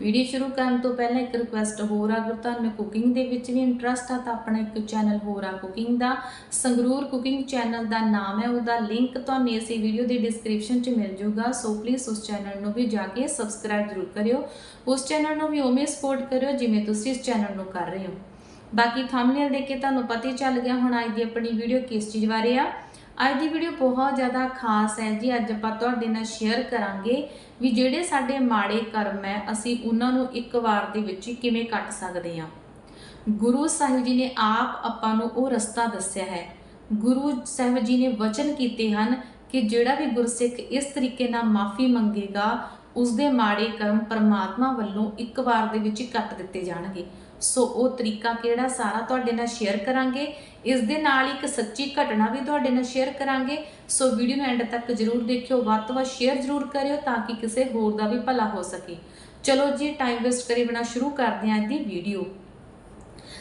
Video ਸ਼ੁਰੂ ਕਰਨ ਤੋਂ ਪਹਿਲਾਂ ਇੱਕ ਰਿਕੁਐਸਟ ਹੋਰ ਆ, ਅਗਰ ਤੁਹਾਨੂੰ ਕੁਕਿੰਗ ਦੇ ਵਿੱਚ ਵੀ ਇੰਟਰਸਟ ਆ ਤਾਂ ਆਪਣਾ ਇੱਕ ਚੈਨਲ ਹੋਰ ਆ ਕੁਕਿੰਗ ਦਾ। ਸੰਗਰੂਰ ਕੁਕਿੰਗ ਚੈਨਲ ਦਾ ਨਾਮ ਹੈ ਉਹਦਾ ਲਿੰਕ ਤੁਹਾਨੂੰ ਇਸ ਵੀਡੀਓ ਦੀ ਡਿਸਕ੍ਰਿਪਸ਼ਨ 'ਚ ਮਿਲ ਜਾਊਗਾ। ਸੋ ਪਲੀਜ਼ ਉਸ ਚੈਨਲ ਨੂੰ ਵੀ ਜਾ ਕੇ ਸਬਸਕ੍ਰਾਈਬ ਜ਼ਰੂਰ ਕਰਿਓ। ਉਸ ਚੈਨਲ ਨੂੰ ਵੀ ਉਵੇਂ ਸਪੋਰਟ ਕਰਿਓ ਜਿਵੇਂ ਤੁਸੀਂ ਇਸ ਚੈਨਲ ਨੂੰ ਕਰ ਰਹੇ ਹੋ। ਬਾਕੀ ਥੰਬਨੇਲ ਦੇਖ ਕੇ ਤੁਹਾਨੂੰ ਪਤਾ ਹੀ ਚੱਲ ਗਿਆ ਹੁਣ ਅੱਜ ਦੀ ਆਪਣੀ ਵੀਡੀਓ ਕਿਸ ਚੀਜ਼ ਬਾਰੇ ਆ। ਅੱਜ ਦੀ ਵੀਡੀਓ ਬਹੁਤ ਜ਼ਿਆਦਾ ਖਾਸ ਹੈ ਜੀ। ਅੱਜ ਆਪਾਂ ਤੁਹਾਡੇ ਨਾਲ ਸ਼ੇਅਰ ਕਰਾਂਗੇ ਵੀ ਜਿਹੜੇ ਸਾਡੇ ਮਾੜੇ ਕਰਮ ਹੈ, ਅਸੀਂ ਉਹਨਾਂ ਨੂੰ ਇੱਕ ਵਾਰ ਦੇ ਵਿੱਚ ਕਿਵੇਂ ਕੱਟ ਸਕਦੇ ਹਾਂ। ਗੁਰੂ ਸਾਹਿਬ ਜੀ ਨੇ ਆਪ ਆਪਾਂ ਨੂੰ ਉਹ ਰਸਤਾ ਦੱਸਿਆ ਹੈ। ਗੁਰੂ ਸਾਹਿਬ ਜੀ ਨੇ ਵਚਨ ਕੀਤੇ ਹਨ ਕਿ ਜਿਹੜਾ ਵੀ ਗੁਰਸਿੱਖ ਇਸ ਤਰੀਕੇ ਨਾਲ ਮਾਫੀ ਮੰਗੇਗਾ ਉਸ ਦੇ ਮਾੜੇ ਕਰਮ ਪਰਮਾਤਮਾ ਵੱਲੋਂ ਇੱਕ ਵਾਰ ਦੇ ਵਿੱਚ ਕੱਟ ਦਿੱਤੇ ਜਾਣਗੇ। ਸੋ ਉਹ ਤਰੀਕਾ ਕਿਹੜਾ? ਸਾਰਾ ਤੁਹਾਡੇ ਨਾਲ ਸ਼ੇਅਰ ਕਰਾਂਗੇ। ਇਸ ਦੇ ਨਾਲ ਹੀ ਇੱਕ ਸੱਚੀ ਘਟਨਾ ਵੀ ਤੁਹਾਡੇ ਨਾਲ ਸ਼ੇਅਰ ਕਰਾਂਗੇ। ਸੋ ਵੀਡੀਓ ਨੂੰ ਐਂਡ ਤੱਕ ਜਰੂਰ ਦੇਖਿਓ। ਵੱਧ ਤੋਂ ਵੱਧ ਸ਼ੇਅਰ ਜਰੂਰ ਕਰਿਓ ਤਾਂ ਕਿ ਕਿਸੇ ਹੋਰ ਦਾ ਵੀ ਭਲਾ ਹੋ ਸਕੇ। ਚਲੋ ਜੀ ਟਾਈਮ ਵੇਸਟ ਕਰੇ ਬਿਨਾ ਸ਼ੁਰੂ ਕਰਦੇ ਹਾਂ ਅੱਜ ਦੀ ਵੀਡੀਓ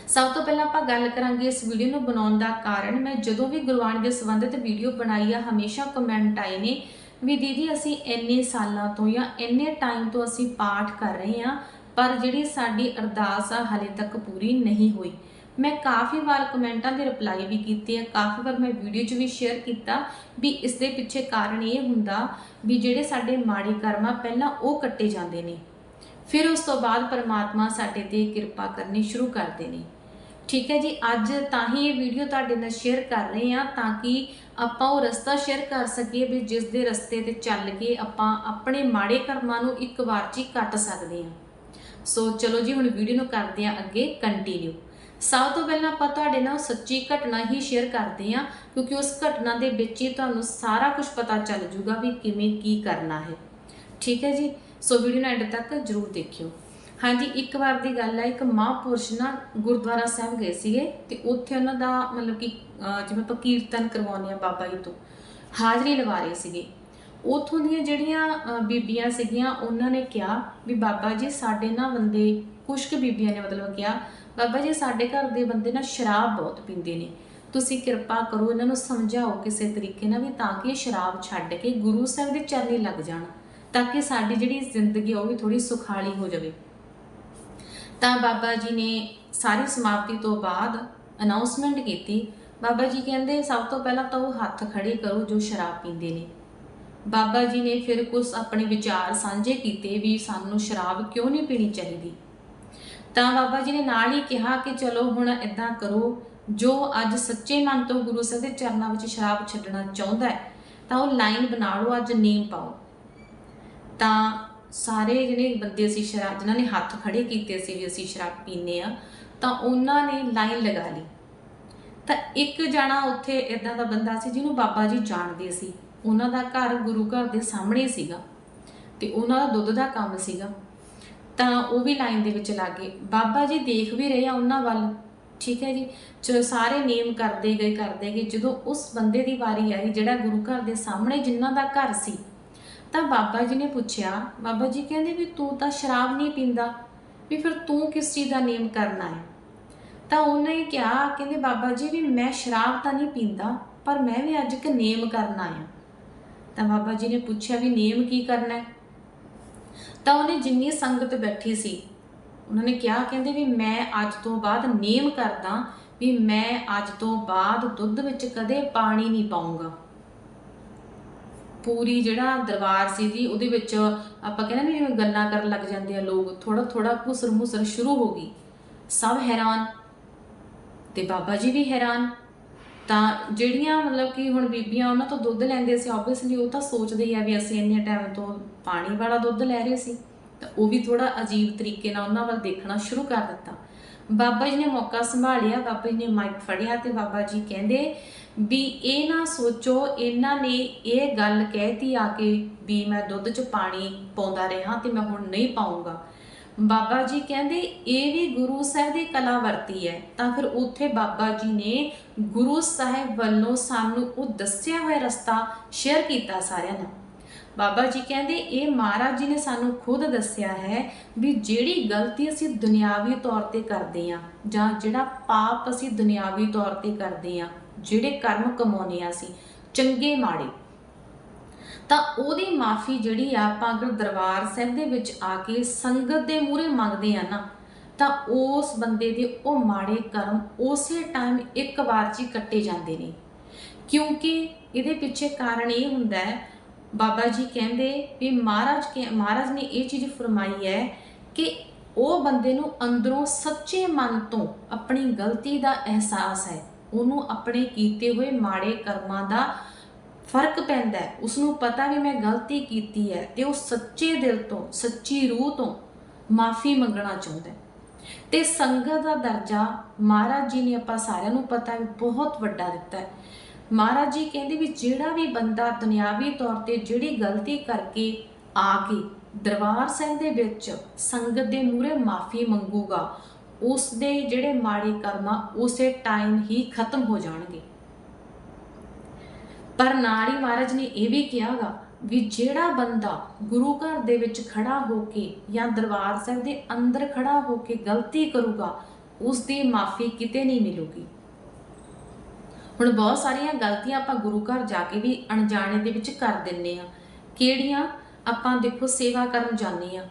ਸਭ ਤੋਂ ਪਹਿਲਾਂ ਆਪਾਂ ਗੱਲ ਕਰਾਂਗੇ ਇਸ ਵੀਡੀਓ ਨੂੰ ਬਣਾਉਣ ਦਾ ਕਾਰਨ। ਮੈਂ ਜਦੋਂ ਵੀ ਗੁਰਬਾਣੀ ਦੇ ਸੰਬੰਧਿਤ ਵੀਡੀਓ ਬਣਾਈ ਆ, ਹਮੇਸ਼ਾ ਕਮੈਂਟ ਆਏ ਨੇ ਵੀ ਦੀਦੀ ਅਸੀਂ ਇੰਨੇ ਸਾਲਾਂ ਤੋਂ ਜਾਂ ਇੰਨੇ ਟਾਈਮ ਤੋਂ ਅਸੀਂ ਪਾਠ ਕਰ ਰਹੇ ਹਾਂ, ਪਰ ਜਿਹੜੀ ਸਾਡੀ ਅਰਦਾਸ ਆ ਹਲੇ ਤੱਕ ਪੂਰੀ ਨਹੀਂ ਹੋਈ। ਮੈਂ ਕਾਫੀ ਵਾਰ ਕਮੈਂਟਾਂ ਦੇ ਰਿਪਲਾਈ ਵੀ ਕੀਤੇ ਆ, ਕਾਫੀ ਵਾਰ ਮੈਂ ਵੀਡੀਓ 'ਚ ਵੀ ਸ਼ੇਅਰ ਕੀਤਾ ਵੀ ਇਸ ਦੇ ਪਿੱਛੇ ਕਾਰਨ ਇਹ ਹੁੰਦਾ ਵੀ ਜਿਹੜੇ ਸਾਡੇ ਮਾੜੇ ਕਰਮ ਆ ਪਹਿਲਾਂ ਉਹ ਕੱਟੇ ਜਾਂਦੇ ਨੇ। ਫਿਰ ਉਸ ਤੋਂ ਬਾਅਦ ਪਰਮਾਤਮਾ ਸਾਡੇ ਤੇ ਕਿਰਪਾ ਕਰਨੀ ਸ਼ੁਰੂ ਕਰਦੇ ਨੇ ਠੀਕ ਹੈ ਜੀ, ਅੱਜ ਤਾਂ ਹੀ ਇਹ ਵੀਡੀਓ ਤੁਹਾਡੇ ਨਾਲ ਸ਼ੇਅਰ ਕਰ ਰਹੇ ਹਾਂ ਤਾਂ ਕਿ ਆਪਾਂ ਉਹ ਰਸਤਾ ਸ਼ੇਅਰ ਕਰ ਸਕੀਏ ਵੀ ਜਿਸ ਦੇ ਰਸਤੇ ਤੇ ਚੱਲ ਕੇ ਆਪਾਂ ਆਪਣੇ ਮਾੜੇ ਕਰਮਾਂ ਨੂੰ ਇੱਕ ਵਾਰ 'ਚ ਹੀ ਕੱਟ ਸਕਦੇ ਹਾਂ। ਸੋ ਚਲੋ ਜੀ, ਹੁਣ ਵੀਡੀਓ ਨੂੰ ਕਰਦੇ ਹਾਂ ਅੱਗੇ ਕੰਟੀਨਿਊ ਸਭ ਤੋਂ ਪਹਿਲਾਂ ਆਪਾਂ ਤੁਹਾਡੇ ਨਾਲ ਸੱਚੀ ਘਟਨਾ ਹੀ ਸ਼ੇਅਰ ਕਰਦੇ ਹਾਂ, ਕਿਉਂਕਿ ਉਸ ਘਟਨਾ ਦੇ ਵਿੱਚ ਹੀ ਤੁਹਾਨੂੰ ਸਾਰਾ ਕੁਝ ਪਤਾ ਚੱਲ ਜੂਗਾ ਵੀ ਕਿਵੇਂ ਕੀ ਕਰਨਾ ਹੈ। ਠੀਕ ਹੈ ਜੀ, ਸੋ ਵੀਡੀਓ ਨੂੰ ਐਂਡ ਤੱਕ ਜਰੂਰ ਦੇਖਿਓ। ਹਾਂਜੀ, ਇੱਕ ਵਾਰ ਦੀ ਗੱਲ ਹੈ ਇੱਕ ਮਹਾਂਪੁਰਸ਼ ਨਾ ਗੁਰਦੁਆਰਾ ਸਾਹਿਬ ਗਏ ਸੀਗੇ ਤੇ ਉੱਥੇ ਉਹਨਾਂ ਦਾ ਮਤਲਬ ਕਿ ਜਿਵੇਂ ਆਪਾਂ ਕੀਰਤਨ ਕਰਵਾਉਂਦੇ ਆ ਬਾਬਾ ਜੀ ਤੋਂ, ਹਾਜ਼ਰੀ ਲਵਾ ਰਹੇ ਸੀਗੇ। ਉਥੋਂ ਦੀਆਂ ਜਿਹੜੀਆਂ ਬੀਬੀਆਂ ਸੀਗੀਆਂ, ਉਹਨਾਂ ਨੇ ਕਿਹਾ ਵੀ ਬਾਬਾ ਜੀ, ਸਾਡੇ ਨਾ ਬੰਦੇ ਕੁਛ ਕੁ ਬੀਬੀਆਂ ਨੇ ਮਤਲਬ ਕਿਹਾ, ਬਾਬਾ ਜੀ, ਸਾਡੇ ਘਰ ਦੇ ਬੰਦੇ ਨਾ ਸ਼ਰਾਬ ਬਹੁਤ ਪੀਂਦੇ ਨੇ। ਤੁਸੀਂ ਕਿਰਪਾ ਕਰੋ, ਇਹਨਾਂ ਨੂੰ ਸਮਝਾਓ ਕਿਸੇ ਤਰੀਕੇ ਨਾਲ ਵੀ ਤਾਂ ਕਿ ਇਹ ਸ਼ਰਾਬ ਛੱਡ ਕੇ ਗੁਰੂ ਸਾਹਿਬ ਦੇ ਚਰਨੀ ਲੱਗ ਜਾਣ, ਤਾਂ ਕਿ ਸਾਡੀ ਜਿਹੜੀ ਜ਼ਿੰਦਗੀ ਆ, ਉਹ ਵੀ ਥੋੜੀ ਸੁਖਾਲੀ ਹੋ ਜਾਵੇ। ਤਾਂ ਬਾਬਾ ਜੀ ਨੇ ਸਾਰੀ ਸਮਾਪਤੀ ਤੋਂ ਬਾਅਦ ਅਨਾਉਂਸਮੈਂਟ ਕੀਤੀ। ਬਾਬਾ ਜੀ ਕਹਿੰਦੇ, ਸਭ ਤੋਂ ਪਹਿਲਾਂ ਤਾਂ ਉਹ ਹੱਥ ਖੜੇ ਕਰੋ ਜੋ ਸ਼ਰਾਬ ਪੀਂਦੇ ਨੇ। ਬਾਬਾ ਜੀ ਨੇ ਫਿਰ ਕੁਝ ਆਪਣੇ ਵਿਚਾਰ ਸਾਂਝੇ ਕੀਤੇ ਵੀ ਸਾਨੂੰ ਸ਼ਰਾਬ ਕਿਉਂ ਨਹੀਂ ਪੀਣੀ ਚਾਹੀਦੀ? ਤਾਂ ਬਾਬਾ ਜੀ ਨੇ ਨਾਲ ਹੀ ਕਿਹਾ ਕਿ ਚਲੋ ਹੁਣ ਇਦਾਂ ਕਰੋ, ਜੋ ਅੱਜ ਸੱਚੇ ਮਨ ਤੋਂ ਗੁਰੂ ਸਾਹਿਬ ਦੇ ਚਰਨਾਂ ਵਿੱਚ ਸ਼ਰਾਬ ਛੱਡਣਾ ਚਾਹੁੰਦਾ ਹੈ, ਤਾਂ ਉਹ ਲਾਈਨ ਬਣਾ ਲਓ ਅੱਜ ਨੇਮ ਪਾਓ। ਤਾਂ ਸਾਰੇ ਜਿਹੜੇ ਬੰਦੇ ਸੀ ਸ਼ਰਾਬ, ਜਿਨ੍ਹਾਂ ਨੇ ਹੱਥ ਖੜੇ ਕੀਤੇ ਸੀ ਵੀ ਅਸੀਂ ਸ਼ਰਾਬ ਪੀਨੇ ਆ ਤਾਂ ਉਹਨਾਂ ਨੇ ਲਾਈਨ ਲਗਾ ਲਈ। ਤਾਂ ਇੱਕ ਜਣਾ ਉੱਥੇ ਇਦਾਂ ਦਾ ਬੰਦਾ ਸੀ ਜਿਹਨੂੰ ਬਾਬਾ ਜੀ ਜਾਣਦੇ ਸੀ। ਉਹਨਾਂ ਦਾ ਘਰ ਗੁਰੂ ਘਰ ਦੇ ਸਾਹਮਣੇ ਸੀਗਾ ਤੇ ਉਹਨਾਂ ਦਾ ਦੁੱਧ ਦਾ ਕੰਮ ਸੀਗਾ। ਤਾਂ ਉਹ ਵੀ ਲਾਈਨ ਦੇ ਵਿੱਚ ਲੱਗੇ ਬਾਬਾ ਜੀ ਦੇਖ ਵੀ ਰਹੇ ਆ ਉਹਨਾਂ ਵੱਲ। ਠੀਕ ਹੈ ਜੀ? ਚਲੋ ਸਾਰੇ ਨੇਮ ਕਰਦੇ ਗਏ ਕਰਦੇ ਗਏ। ਜਦੋਂ ਉਸ ਬੰਦੇ ਦੀ ਵਾਰੀ ਆਈ, ਜਿਹੜਾ ਗੁਰੂ ਘਰ ਦੇ ਸਾਹਮਣੇ ਜਿਨ੍ਹਾਂ ਦਾ ਘਰ ਸੀ ਤਾਂ ਬਾਬਾ ਜੀ ਨੇ ਪੁੱਛਿਆ, ਬਾਬਾ ਜੀ ਕਹਿੰਦੇ ਵੀ ਤੂੰ ਤਾਂ ਸ਼ਰਾਬ ਨਹੀਂ ਪੀਂਦਾ, ਵੀ ਫਿਰ ਤੂੰ ਕਿਸ ਚੀਜ਼ ਦਾ ਨੇਮ ਕਰਨਾ ਹੈ ਤਾਂ ਉਹਨੇ ਕਿਹਾ, ਕਹਿੰਦੇ ਬਾਬਾ ਜੀ ਵੀ ਮੈਂ ਸ਼ਰਾਬ ਤਾਂ ਨਹੀਂ ਪੀਂਦਾ, ਪਰ ਮੈਂ ਵੀ ਅੱਜ ਇੱਕ ਨੇਮ ਕਰਨ ਆਇਆ। ਤਾਂ ਬਾਬਾ ਜੀ ਨੇ ਪੁੱਛਿਆ ਵੀ ਨੇਮ ਕੀ ਕਰਨਾ ਹੈ? ਤਾਂ ਉਹਨੇ ਜਿੰਨੀ ਸੰਗਤ ਬੈਠੀ ਸੀ, ਉਹਨਾਂ ਨੇ ਕਿਹਾ, ਕਹਿੰਦੇ ਵੀ ਮੈਂ ਅੱਜ ਤੋਂ ਬਾਅਦ ਨੇਮ ਕਰਦਾ, ਵੀ ਮੈਂ ਅੱਜ ਤੋਂ ਬਾਅਦ ਦੁੱਧ ਵਿੱਚ ਕਦੇ ਪਾਣੀ ਨਹੀਂ ਪਾਉਂਗਾ ਪੂਰੀ ਜਿਹੜਾ ਦਰਬਾਰ ਸੀ ਜੀ ਉਹਦੇ ਵਿੱਚ ਆਪਾਂ ਕਹਿੰਦੇ ਨੇ ਜਿਵੇਂ ਗੱਲਾਂ ਕਰਨ ਲੱਗ ਜਾਂਦੇ ਆ ਲੋਕ ਥੋੜਾ ਥੋੜਾ ਘੁਸਰ ਮੁਸਰ ਸ਼ੁਰੂ ਹੋ ਗਈ। ਸਭ ਹੈਰਾਨ ਤੇ ਬਾਬਾ ਜੀ ਵੀ ਹੈਰਾਨ। ਤਾਂ ਜਿਹੜੀਆਂ ਮਤਲਬ ਕਿ ਹੁਣ ਬੀਬੀਆਂ ਉਹਨਾਂ ਤੋਂ ਦੁੱਧ ਲੈਂਦੇ ਸੀ ਆਬਵੀਅਸਲੀ ਉਹ ਤਾਂ ਸੋਚਦੇ ਹੀ ਆ ਵੀ ਅਸੀਂ ਇੰਨੇ ਟਾਈਮ ਤੋਂ ਪਾਣੀ ਵਾਲਾ ਦੁੱਧ ਲੈ ਰਹੇ ਸੀ। ਤਾਂ ਉਹ ਵੀ ਥੋੜਾ ਅਜੀਬ ਤਰੀਕੇ ਨਾਲ ਉਹਨਾਂ ਵੱਲ ਦੇਖਣਾ ਸ਼ੁਰੂ ਕਰ ਦਿੱਤਾ। ਬਾਬਾ ਜੀ ਨੇ ਮੌਕਾ ਸੰਭਾਲਿਆ, ਬਾਬਾ ਜੀ ਨੇ ਮਾਈਕ ਫੜਿਆ ਤੇ ਬਾਬਾ ਜੀ ਕਹਿੰਦੇ ਵੀ ਇਹ ਨਾ ਸੋਚੋ, ਇਹਨਾਂ ਨੇ ਇਹ ਗੱਲ ਕਹਿਤੀ ਆ ਕੇ ਵੀ ਮੈਂ ਦੁੱਧ 'ਚ ਪਾਣੀ ਪਾਉਂਦਾ ਰਿਹਾ ਤੇ ਮੈਂ ਹੁਣ ਨਹੀਂ ਪਾਉਂਗਾ ਬਾਬਾ ਜੀ ਕਹਿੰਦੇ, ਇਹ ਵੀ ਗੁਰੂ ਸਾਹਿਬ ਦੀ ਕਲਾ ਵਰਤੀ ਹੈ। ਤਾਂ ਫਿਰ ਉੱਥੇ ਬਾਬਾ ਜੀ ਨੇ ਗੁਰੂ ਸਾਹਿਬ ਵੱਲੋਂ ਸਾਨੂੰ ਉਹ ਦੱਸਿਆ ਹੋਇਆ ਰਸਤਾ ਸ਼ੇਅਰ ਕੀਤਾ ਸਾਰਿਆਂ ਨਾਲ ਬਾਬਾ ਜੀ ਕਹਿੰਦੇ, ਇਹ ਮਹਾਰਾਜ ਜੀ ਨੇ ਸਾਨੂੰ ਖੁਦ ਦੱਸਿਆ ਹੈ ਵੀ ਜਿਹੜੀ ਗਲਤੀ ਅਸੀਂ ਦੁਨਿਆਵੀ ਤੌਰ ਤੇ ਕਰਦੇ ਆ ਜਾਂ ਜਿਹੜਾ ਪਾਪ ਅਸੀਂ ਦੁਨਿਆਵੀ ਤੌਰ ਤੇ ਕਰਦੇ ਆ ਜਿਹੜੇ ਕਰਮ ਕਮਾਉਨੇ ਆ ਅਸੀਂ, ਚੰਗੇ ਮਾੜੇ। ਤਾਂ ਉਹਦੀ ਮਾਫੀ ਜਿਹੜੀ ਆ ਆਪਾਂ ਅਗਰ ਦਰਬਾਰ ਸਾਹਿਬ ਦੇ ਵਿੱਚ ਆ ਕੇ ਸੰਗਤ ਦੇ ਮੂਹਰੇ ਮੰਗਦੇ ਆ ਨਾ, ਤਾਂ ਉਸ ਬੰਦੇ ਦੇ ਉਹ ਮਾੜੇ ਕਰਮ ਉਸੇ ਟਾਈਮ ਇੱਕ ਵਾਰ 'ਚ ਹੀ ਕੱਟੇ ਜਾਂਦੇ ਨੇ। ਕਿਉਂਕਿ ਇਹਦੇ ਪਿੱਛੇ ਕਾਰਨ ਇਹ ਹੁੰਦਾ ਹੈ, ਬਾਬਾ ਜੀ ਕਹਿੰਦੇ ਵੀ ਮਹਾਰਾਜ ਕੇ ਮਹਾਰਾਜ ਨੇ ਇਹ ਚੀਜ਼ ਫਰਮਾਈ ਹੈ ਕਿ ਉਹ ਬੰਦੇ ਨੂੰ ਅੰਦਰੋਂ ਸੱਚੇ ਮਨ ਤੋਂ ਆਪਣੀ ਗਲਤੀ ਦਾ ਅਹਿਸਾਸ ਹੈ। ਉਹਨੂੰ ਆਪਣੇ ਕੀਤੇ ਹੋਏ ਮਾੜੇ ਕਰਮਾਂ ਦਾ ਫ਼ਰਕ ਪੈਂਦਾ ਹੈ। ਉਸ ਨੂੰ ਪਤਾ ਵੀ ਮੈਂ ਗਲਤੀ ਕੀਤੀ ਹੈ ਤੇ ਉਹ ਸੱਚੇ ਦਿਲ ਤੋਂ, ਸੱਚੀ ਰੂਹ ਤੋਂ ਮਾਫੀ ਮੰਗਣਾ ਚਾਹੁੰਦਾ ਹੈ। ਤੇ ਸੰਗਤ ਦਾ ਦਰਜਾ ਮਹਾਰਾਜ ਜੀ ਨੇ ਆਪਾਂ ਸਾਰਿਆਂ ਨੂੰ ਪਤਾ ਵੀ ਬਹੁਤ ਵੱਡਾ ਦਿੱਤਾ ਹੈ। ਮਹਾਰਾਜ ਜੀ ਕਹਿੰਦੇ ਵੀ ਜਿਹੜਾ ਵੀ ਬੰਦਾ ਦੁਨਿਆਵੀ ਤੌਰ ਤੇ ਜਿਹੜੀ ਗਲਤੀ ਕਰਕੇ ਆ ਕੇ ਦਰਬਾਰ ਸਾਹਿਬ ਦੇ ਵਿੱਚ ਸੰਗਤ ਦੇ ਮੂਹਰੇ ਮਾਫੀ ਮੰਗੂਗਾ ਉਸ ਦੇ ਜਿਹੜੇ ਮਾੜੇ ਕਰਮਾਂ ਉਸੇ ਟਾਈਮ ਹੀ ਖਤਮ ਹੋ ਜਾਣਗੇ। ਪਰ ਨਾਲੀ ਮਹਾਰਾਜ ਨੇ ਇਹ ਵੀ ਕਿਹਾਗਾ ਵੀ ਜਿਹੜਾ ਬੰਦਾ ਗੁਰੂ ਘਰ ਦੇ ਵਿੱਚ ਖੜਾ ਹੋ ਕੇ ਜਾਂ ਦਰਬਾਰ ਸਾਹਿਬ ਦੇ ਅੰਦਰ ਖੜਾ ਹੋ ਕੇ ਗਲਤੀ ਕਰੂਗਾ ਉਸ ਦੀ ਮਾਫੀ ਕਿਤੇ ਨਹੀਂ ਮਿਲੂਗੀ। ਹੁਣ ਬਹੁਤ ਸਾਰੀਆਂ ਗਲਤੀਆਂ ਆਪਾਂ ਗੁਰੂ ਘਰ ਜਾ ਕੇ ਵੀ ਅਣਜਾਣੇ ਦੇ ਵਿੱਚ ਕਰ ਦਿੰਨੇ ਆ। ਕਿਹੜੀਆਂ? ਆਪਾਂ ਦੇਖੋ ਸੇਵਾ ਕਰਨ ਜਾਂਦੇ ਆ।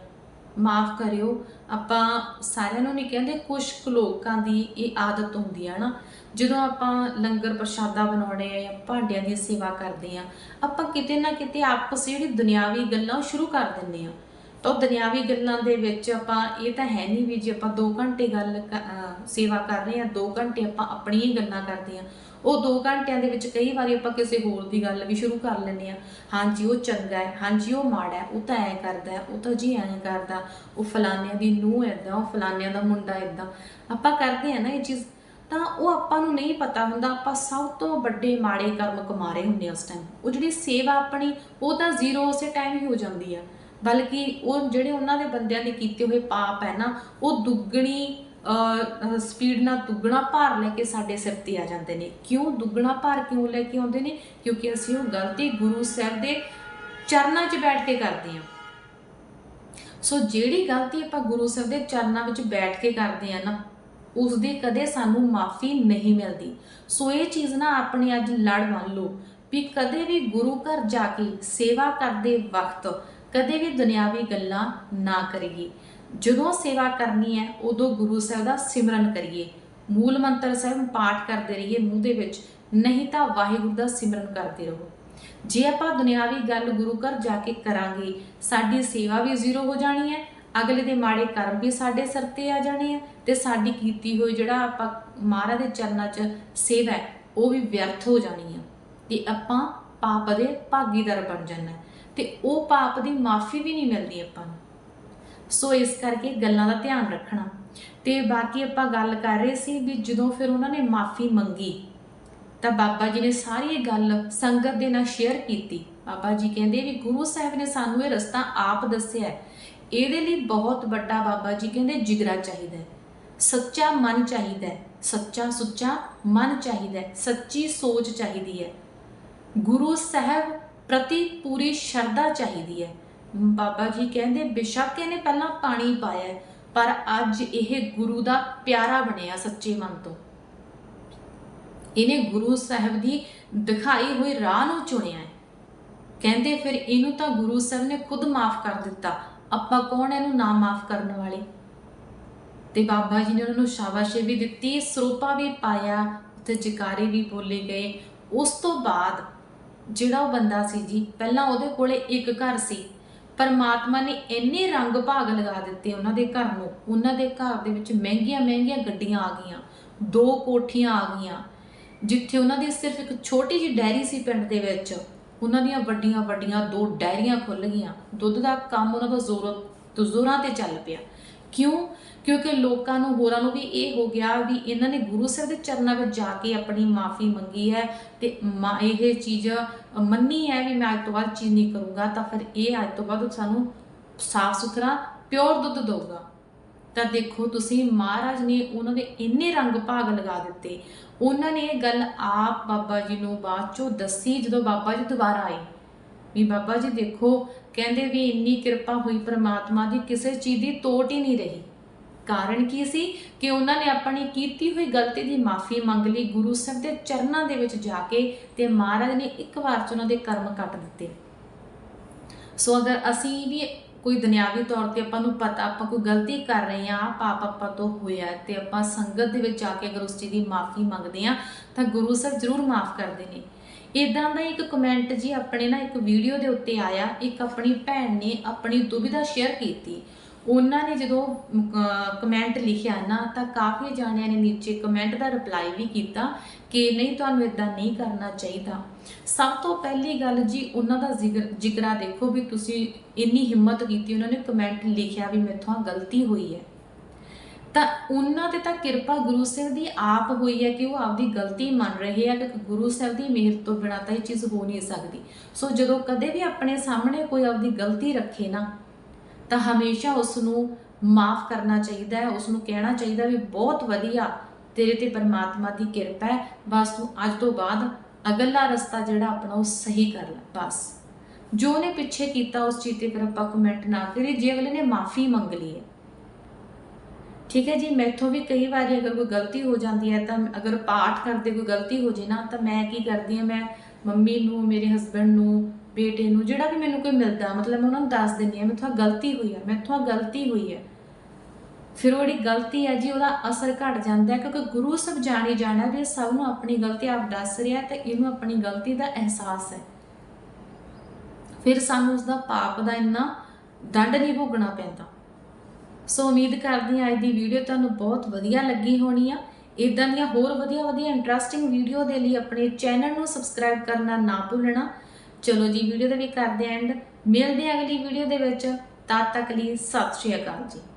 ਮਾਫ ਕਰਿਓ ਆਪਾਂ ਸਾਰਿਆਂ ਨੂੰ ਨਹੀਂ ਕਹਿੰਦੇ ਕੁਝ ਲੋਕਾਂ ਦੀ ਇਹ ਆਦਤ ਹੁੰਦੀ ਆ ਨਾ, ਜਦੋਂ ਆਪਾਂ ਲੰਗਰ ਪ੍ਰਸ਼ਾਦਾ ਬਣਾਉਣੇ ਆ ਜਾਂ ਭਾਂਡਿਆਂ ਦੀ ਸੇਵਾ ਕਰਦੇ ਆ, ਆਪਾਂ ਕਿਤੇ ਨਾ ਕਿਤੇ ਆਪਸ ਜਿਹੜੀ ਦੁਨਿਆਵੀ ਗੱਲਾਂ ਉਹ ਸ਼ੁਰੂ ਕਰ ਦਿੰਦੇ ਆ। ਤਾਂ ਉਹ ਦੁਨਿਆਵੀ ਗੱਲਾਂ ਦੇ ਵਿੱਚ ਆਪਾਂ, ਇਹ ਤਾਂ ਹੈ ਨਹੀਂ ਵੀ ਜੇ ਆਪਾਂ 2 ਘੰਟੇ ਗੱਲ ਸੇਵਾ ਕਰ ਰਹੇ ਆ 2 ਘੰਟੇ ਆਪਾਂ ਆਪਣੀਆਂ ਹੀ ਗੱਲਾਂ ਕਰਦੇ ਆ। ਉਹ 2 ਘੰਟਿਆਂ ਦੇ ਵਿੱਚ ਕਈ ਵਾਰੀ ਆਪਾਂ ਕਿਸੇ ਹੋਰ ਦੀ ਗੱਲ ਵੀ ਸ਼ੁਰੂ ਕਰ ਲੈਂਦੇ ਆ ਹਾਂਜੀ, ਉਹ ਚੰਗਾ ਹੈ, ਹਾਂਜੀ, ਉਹ ਮਾੜਾ ਹੈ, ਉਹ ਤਾਂ ਐ ਕਰਦਾ ਹੈ, ਉਹ ਤਾਂ ਜੀ ਐਂ ਕਰਦਾ ਉਹ ਫਲਾਨਿਆਂ ਦੀ ਨੂੰਹ ਐਦਾਂ ਉਹ ਫਲਾਨਿਆਂ ਦਾ ਮੁੰਡਾ ਐਦਾਂ ਆਪਾਂ ਕਰਦੇ ਆ ਨਾ ਇਹ ਚੀਜ਼, ਤਾਂ ਉਹ ਆਪਾਂ ਨੂੰ ਨਹੀਂ ਪਤਾ ਹੁੰਦਾ, ਆਪਾਂ ਸਭ ਤੋਂ ਵੱਡੇ ਮਾੜੇ ਕਰਮ ਕਮਾ ਰਹੇ ਹੁੰਦੇ ਆ ਉਸ ਟਾਈਮ ਉਹ ਜਿਹੜੀ ਸੇਵਾ ਆਪਣੀ, ਉਹ ਤਾਂ ਜ਼ੀਰੋ ਉਸੇ ਟਾਈਮ ਹੀ ਹੋ ਜਾਂਦੀ ਆ। ਬਲਕਿ ਉਹ ਜਿਹੜੇ ਉਹਨਾਂ ਦੇ ਬੰਦਿਆਂ ਨੇ ਕੀਤੇ ਹੋਏ ਪਾਪ ਹੈ ਨਾ, ਉਹ ਦੁੱਗਣੀ ਸਪੀਡ ਨਾਲ ਦੁੱਗਣਾ ਭਾਰ ਲੈ ਕੇ ਸਾਡੇ ਸਿਰ ਤੇ ਆ ਜਾਂਦੇ ਨੇ। ਕਿਉਂ ਦੁੱਗਣਾ ਭਾਰ ਕਿਉਂ ਲੈ ਕੇ ਆਉਂਦੇ ਨੇ? ਕਿਉਂਕਿ ਅਸੀਂ ਉਹ ਗਲਤੀ ਗੁਰੂ ਸਾਹਿਬ ਦੇ ਚਰਨਾਂ 'ਚ ਬੈਠ ਕੇ ਕਰਦੇ ਹਾਂ। ਸੋ ਜਿਹੜੀ ਗਲਤੀ ਆਪਾਂ ਗੁਰੂ ਸਾਹਿਬ ਦੇ ਚਰਨਾਂ ਵਿੱਚ ਬੈਠ ਕੇ ਕਰਦੇ ਆ ਨਾ ਉਸ ਦੀ ਕਦੇ ਸਾਨੂੰ ਮਾਫੀ ਨਹੀਂ ਮਿਲਦੀ। ਸੋ ਇਹ ਚੀਜ਼ ਨਾ ਆਪਣੀ ਅੱਜ ਲੜ ਮੰਨ ਲਓ ਵੀ ਕਦੇ ਵੀ ਗੁਰੂ ਘਰ ਜਾ ਕੇ ਸੇਵਾ ਕਰਦੇ ਵਕਤ ਕਦੇ ਵੀ ਦੁਨਿਆਵੀ ਗੱਲਾਂ ਨਾ ਕਰੀਏ। ਜਦੋਂ ਸੇਵਾ ਕਰਨੀ ਹੈ, ਉਦੋਂ ਗੁਰੂ ਸਾਹਿਬ ਦਾ ਸਿਮਰਨ ਕਰੀਏ। ਮੂਲ ਮੰਤਰ ਸਾਹਿਬ ਪਾਠ ਕਰਦੇ ਰਹੀਏ ਮੂੰਹ ਦੇ ਵਿੱਚ, ਨਹੀਂ ਤਾਂ ਵਾਹਿਗੁਰੂ ਦਾ ਸਿਮਰਨ ਕਰਦੇ ਰਹੋ। ਜੇ ਆਪਾਂ ਦੁਨਿਆਵੀ ਗੱਲ ਗੁਰੂ ਘਰ ਜਾ ਕੇ ਕਰਾਂਗੇ, ਸਾਡੀ ਸੇਵਾ ਵੀ ਜ਼ੀਰੋ ਹੋ ਜਾਣੀ ਹੈ, ਅਗਲੇ ਦੇ ਮਾੜੇ ਕਰਮ ਵੀ ਸਾਡੇ ਸਿਰ ਤੇ ਆ ਜਾਣੇ ਆ, ਤੇ ਸਾਡੀ ਕੀਤੀ ਹੋਈ ਜਿਹੜਾ ਆਪਾਂ ਮਹਾਰਾਜ ਦੇ ਚਰਨਾਂ 'ਚ ਸੇਵਾ ਹੈ, ਉਹ ਵੀ ਵਿਅਰਥ ਹੋ ਜਾਣੀ ਆ। ਤੇ ਆਪਾਂ ਪਾਪ ਦੇ ਭਾਗੀਦਾਰ ਬਣ ਜਾਣਾ ਹੈ। ਤੇ ਉਹ ਪਾਪ ਦੀ ਮਾਫੀ ਵੀ ਨਹੀਂ ਮਿਲਦੀ ਆਪਾਂ ਨੂੰ। ਸੋ ਇਸ ਕਰਕੇ ਗੱਲਾਂ ਦਾ ਧਿਆਨ ਰੱਖਣਾ। ਤੇ ਬਾਕੀ ਆਪਾਂ ਗੱਲ ਕਰ ਰਹੇ ਸੀ ਵੀ ਜਦੋਂ ਫਿਰ ਉਹਨਾਂ ਨੇ ਮਾਫੀ ਮੰਗੀ, ਤਾਂ ਬਾਬਾ ਜੀ ਨੇ ਸਾਰੀ ਇਹ ਗੱਲ ਸੰਗਤ ਦੇ ਨਾਲ ਸ਼ੇਅਰ ਕੀਤੀ। ਬਾਬਾ ਜੀ ਕਹਿੰਦੇ ਵੀ ਗੁਰੂ ਸਾਹਿਬ ਨੇ ਸਾਨੂੰ ਇਹ ਰਸਤਾ ਆਪ ਦੱਸਿਆ। ਇਹਦੇ ਲਈ ਬਹੁਤ ਵੱਡਾ ਬਾਬਾ ਜੀ ਕਹਿੰਦੇ ਜਿਗਰਾ ਚਾਹੀਦਾ ਹੈ। ਸੱਚਾ ਮਨ ਚਾਹੀਦਾ ਹੈ। ਸੱਚਾ ਸੁੱਚਾ ਮਨ ਚਾਹੀਦਾ ਹੈ। ਸੱਚੀ ਸੋਚ ਚਾਹੀਦੀ ਹੈ। ਗੁਰੂ ਸਾਹਿਬ ਪ੍ਰਤੀ ਪੂਰੀ ਸ਼ਰਧਾ ਚਾਹੀਦੀ ਹੈ। ਬਾਬਾ ਜੀ ਕਹਿੰਦੇ, ਬਿਸ਼ੱਕ ਇਹਨੇ ਪਹਿਲਾਂ ਪਾਣੀ ਪਾਇਆ ਪਰ ਅੱਜ ਇਹ ਗੁਰੂ ਦਾ ਪਿਆਰਾ ਬਣਿਆ ਸੱਚੇ ਮਨ ਤੋਂ। ਇਹਨੇ ਗੁਰੂ ਸਾਹਿਬ ਦੀ ਦਿਖਾਈ ਹੋਈ ਰਾਹ ਨੂੰ ਚੁਣਿਆ ਹੈ। ਕਹਿੰਦੇ, ਫਿਰ ਇਹਨੂੰ ਤਾਂ ਗੁਰੂ ਸਾਹਿਬ ਨੇ ਖੁਦ ਮਾਫ ਕਰ ਦਿੱਤਾ। ਆਪਾਂ ਕੌਣ ਇਹਨੂੰ ਨਾ ਮਾਫ ਕਰਨ ਵਾਲੇ? ਤੇ ਬਾਬਾ ਜੀ ਨੇ ਉਹਨਾਂ ਨੂੰ ਸ਼ਾਬਾਸ਼ੀ ਵੀ ਦਿੱਤੀ, ਸਰੂਪਾ ਵੀ ਪਾਇਆ, ਉੱਥੇ ਜਕਾਰੇ ਵੀ ਬੋਲੇ ਗਏ। ਉਸ ਤੋਂ ਬਾਅਦ ਜਿਹੜਾ ਉਹ ਬੰਦਾ ਸੀ ਜੀ, ਪਹਿਲਾਂ ਉਹਦੇ ਕੋਲੇ ਇੱਕ ਘਰ ਸੀ। ਪਰਮਾਤਮਾ ਨੇ ਇੰਨੇ ਰੰਗ ਭਾਗ ਲਗਾ ਦਿੱਤੇ ਉਹਨਾਂ ਦੇ ਘਰ ਨੂੰ, ਉਹਨਾਂ ਦੇ ਘਰ ਦੇ ਵਿੱਚ ਮਹਿੰਗੀਆਂ ਮਹਿੰਗੀਆਂ ਗੱਡੀਆਂ ਆ ਗਈਆਂ, ਦੋ ਕੋਠੀਆਂ ਆ ਗਈਆਂ। ਜਿੱਥੇ ਉਹਨਾਂ ਦੀ ਸਿਰਫ ਇੱਕ ਛੋਟੀ ਜਿਹੀ ਡੈਰੀ ਸੀ ਪਿੰਡ ਦੇ ਵਿੱਚ, ਉਹਨਾਂ ਦੀਆਂ ਵੱਡੀਆਂ ਵੱਡੀਆਂ ਦੋ ਡੈਰੀਆਂ ਖੁੱਲ ਗਈਆਂ। ਦੁੱਧ ਦਾ ਕੰਮ ਉਹਨਾਂ ਦਾ ਜ਼ੋਰ ਜ਼ੋਰਾਂ ਤੇ ਚੱਲ ਪਿਆ। ਕਿਉਂ? ਕਿਉਂਕਿ ਲੋਕਾਂ ਨੂੰ, ਹੋਰਾਂ ਨੂੰ ਵੀ ਇਹ ਹੋ ਗਿਆ ਵੀ ਇਹਨਾਂ ਨੇ ਗੁਰੂ ਸਾਹਿਬ ਦੇ ਚਰਨਾਂ ਵਿੱਚ ਜਾ ਕੇ ਆਪਣੀ ਮਾਫੀ ਮੰਗੀ ਹੈ ਤੇ ਇਹ ਚੀਜ਼ ਮੰਨੀ ਹੈ ਵੀ ਮੈਂ ਅੱਜ ਤੋਂ ਬਾਅਦ ਚੀਜ਼ ਨਹੀਂ ਕਰੂੰਗਾ, ਤਾਂ ਫਿਰ ਇਹ ਅੱਜ ਤੋਂ ਬਾਅਦ ਸਾਨੂੰ ਸਾਫ਼ ਸੁਥਰਾ ਪਿਓਰ ਦੁੱਧ ਦਊਗਾ। ਤਾਂ ਦੇਖੋ ਤੁਸੀਂ, ਮਹਾਰਾਜ ਨੇ ਉਹਨਾਂ ਦੇ ਇੰਨੇ ਰੰਗ ਭਾਗ ਲਗਾ ਦਿੱਤੇ। ਉਹਨਾਂ ਨੇ ਇਹ ਗੱਲ ਆਪ ਬਾਬਾ ਜੀ ਨੂੰ ਬਾਅਦ ਚੋਂ ਦੱਸੀ ਜਦੋਂ ਬਾਬਾ ਜੀ ਦੁਬਾਰਾ ਆਏ। ਵੀ ਬਾਬਾ ਜੀ ਦੇਖੋ ਕਹਿੰਦੇ ਵੀ ਇੰਨੀ ਕਿਰਪਾ ਹੋਈ ਪ੍ਰਮਾਤਮਾ ਦੀ, ਕਿਸੇ ਚੀਜ਼ ਦੀ ਤੋਟ ਹੀ ਨਹੀਂ ਰਹੀ। ਕਾਰਨ ਕੀ ਸੀ? ਕਿ ਉਹਨਾਂ ਨੇ ਆਪਣੀ ਕੀਤੀ ਹੋਈ ਗਲਤੀ ਦੀ ਮਾਫੀ ਮੰਗ ਲਈ, ਗੁਰੂ ਸਾਹਿਬ ਦੇ ਚਰਨਾਂ ਦੇ ਵਿੱਚ ਜਾ ਕੇ ਤੇ ਮਹਾਰਾਜ ਨੇ ਇੱਕ ਵਾਰ ਚ ਉਹਨਾਂ ਦੇ ਕਰਮ ਕੱਟ ਦਿੱਤੇ। ਸੋ ਅਗਰ ਅਸੀਂ ਵੀ ਕੋਈ ਦੁਨਿਆਵੀ ਤੌਰ ਤੇ ਆਪਾਂ ਨੂੰ ਪਤਾ, ਆਪਾਂ ਕੋਈ ਗਲਤੀ ਕਰ ਰਹੇ ਆ ਪਾਪ ਆਪਾਂ ਤੋਂ ਹੋਇਆ ਹੈ ਤੇ ਆਪਾਂ ਸੰਗਤ ਦੇ ਵਿੱਚ ਜਾ ਕੇ ਅਗਰ ਉਸ ਚੀਜ਼ ਦੀ ਮਾਫੀ ਮੰਗਦੇ ਆ ਤਾਂ ਗੁਰੂ ਸਾਹਿਬ ਜ਼ਰੂਰ ਮਾਫ ਕਰਦੇ ਨੇ। ਇਦਾਂ ਦਾ ਇੱਕ ਕਮੈਂਟ ਜੀ ਆਪਣੇ ਨਾ ਇੱਕ ਵੀਡੀਓ ਦੇ ਉੱਤੇ ਆਇਆ, ਇੱਕ ਆਪਣੀ ਭੈਣ ਨੇ ਆਪਣੀ ਦੁਬਿਧਾ ਸ਼ੇਅਰ ਕੀਤੀ। ਉਹਨਾਂ ਨੇ ਜਦੋਂ ਕਮੈਂਟ ਲਿਖਿਆ ਨਾ, ਤਾਂ ਕਾਫੀ ਜਾਣਿਆਂ ਨੇ ਨੀਚੇ ਕਮੈਂਟ ਦਾ ਰਿਪਲਾਈ ਵੀ ਕੀਤਾ ਕਿ ਨਹੀਂ, ਤੁਹਾਨੂੰ ਇਦਾਂ ਨਹੀਂ ਕਰਨਾ ਚਾਹੀਦਾ। ਸਭ ਤੋਂ ਪਹਿਲੀ ਗੱਲ ਜੀ, ਉਹਨਾਂ ਦਾ ਜ਼ਿਕਰ ਜ਼ਿਕਰਾ ਦੇਖੋ ਵੀ ਤੁਸੀਂ ਇੰਨੀ ਹਿੰਮਤ ਕੀਤੀ, ਉਹਨਾਂ ਨੇ ਕਮੈਂਟ ਲਿਖਿਆ ਵੀ ਮੇਥੋਂ ਆਹ ਗਲਤੀ ਹੋਈ ਹੈ। ਤਾਂ ਉਹਨਾਂ ਤੇ ਤਾਂ ਕਿਰਪਾ ਗੁਰੂ ਸਾਹਿਬ ਦੀ ਆਪ ਹੋਈ ਹੈ ਕਿ ਉਹ ਆਪਦੀ ਗਲਤੀ ਮੰਨ ਰਹੇ ਆ ਕਿ ਗੁਰੂ ਸਾਹਿਬ ਦੀ ਮਿਹਰ ਤੋਂ ਬਿਨਾਂ ਤਾਂ ਇਹ ਚੀਜ਼ ਹੋ ਨਹੀਂ ਸਕਦੀ। ਸੋ ਜਦੋਂ ਕਦੇ ਵੀ ਆਪਣੇ ਸਾਹਮਣੇ ਕੋਈ ਆਪਦੀ ਗਲਤੀ ਰੱਖੇ ਨਾ, ਤਾਂ ਹਮੇਸ਼ਾ ਉਸ ਨੂੰ ਮਾਫ ਕਰਨਾ ਚਾਹੀਦਾ ਹੈ ਉਸ ਨੂੰ ਕਹਿਣਾ ਚਾਹੀਦਾ ਵੀ ਬਹੁਤ ਵਧੀਆ, ਤੇਰੇ ਤੇ ਪਰਮਾਤਮਾ ਦੀ ਕਿਰਪਾ ਹੈ, ਬਸ ਤੂੰ ਅੱਜ ਤੋਂ ਬਾਅਦ ਅਗਲਾ ਰਸਤਾ ਜਿਹੜਾ ਆਪਣਾ ਉਹ ਸਹੀ ਕਰ ਲੈ, ਬਸ। ਜੋ ਨੇ ਪਿੱਛੇ ਕੀਤਾ ਉਸ ਚੀਜ਼ ਤੇ ਫਿਰ ਆਪਾਂ ਕਮੈਂਟ ਨਾ ਕਰੀਏ, ਜੇ ਅਗਲੇ ਨੇ ਮਾਫੀ ਮੰਗ ਲਈ ਹੈ ਠੀਕ ਹੈ ਜੀ, ਮੈਥੋਂ ਵੀ ਕਈ ਵਾਰੀ ਅਗਰ ਕੋਈ ਗਲਤੀ ਹੋ ਜਾਂਦੀ ਹੈ ਤਾਂ ਅਗਰ ਪਾਠ ਕਰਦੇ ਕੋਈ ਗਲਤੀ ਹੋ ਜੇ ਨਾ, ਤਾਂ ਮੈਂ ਕੀ ਕਰਦੀ ਹਾਂ, ਮੈਂ ਮੰਮੀ ਨੂੰ, ਮੇਰੇ ਹਸਬੰਡ ਨੂੰ, ਬੇਟੇ ਨੂੰ, ਜਿਹੜਾ ਵੀ ਮੈਨੂੰ ਕੋਈ ਮਿਲਦਾ, ਮਤਲਬ ਮੈਂ ਉਹਨਾਂ ਨੂੰ ਦੱਸ ਦਿੰਦੀ ਹਾਂ, ਮੈਥੋਂ ਆਹ ਗਲਤੀ ਹੋਈ ਹੈ, ਮੈਥੋਂ ਆਹ ਗਲਤੀ ਹੋਈ ਹੈ। ਫਿਰ ਉਹ ਜਿਹੜੀ ਗਲਤੀ ਹੈ ਜੀ, ਉਹਦਾ ਅਸਰ ਘਟ ਜਾਂਦਾ ਹੈ, ਕਿਉਂਕਿ ਗੁਰੂ ਸਭ ਜਾਣੇ ਜਾਣਾ ਵੀ ਸਭ ਨੂੰ ਆਪਣੀ ਗਲਤੀ ਆਪ ਦੱਸ ਰਿਹਾ ਤੇ ਇਹਨੂੰ ਆਪਣੀ ਗਲਤੀ ਦਾ ਅਹਿਸਾਸ ਹੈ। ਫਿਰ ਸਾਨੂੰ ਉਸ ਦਾ ਪਾਪ ਦਾ ਇੰਨਾ ਦੰਡ ਨਹੀਂ ਭੋਗਣਾ ਪੈਂਦਾ। ਸੋ ਉਮੀਦ ਕਰਦੀ ਹਾਂ ਅੱਜ ਦੀ ਵੀਡੀਓ ਤੁਹਾਨੂੰ ਬਹੁਤ ਵਧੀਆ ਲੱਗੀ ਹੋਣੀ ਆ। ਇਦਾਂ ਦੀਆਂ ਹੋਰ ਵਧੀਆ ਵਧੀਆ ਇੰਟਰਸਟਿੰਗ ਵੀਡੀਓ ਦੇ ਲਈ ਆਪਣੇ ਚੈਨਲ ਨੂੰ ਸਬਸਕ੍ਰਾਈਬ ਕਰਨਾ ਨਾ ਭੁੱਲਣਾ। ਚਲੋ ਜੀ ਵੀਡੀਓ ਦੇ ਵੀ ਕਰਦੇ ਐਂਡ ਮਿਲਦੇ ਹਾਂ ਅਗਲੀ ਵੀਡੀਓ ਦੇ ਵਿੱਚ। ਤਦ ਤੱਕ ਲਈ ਸਤਿ ਸ਼੍ਰੀ ਅਕਾਲ ਜੀ।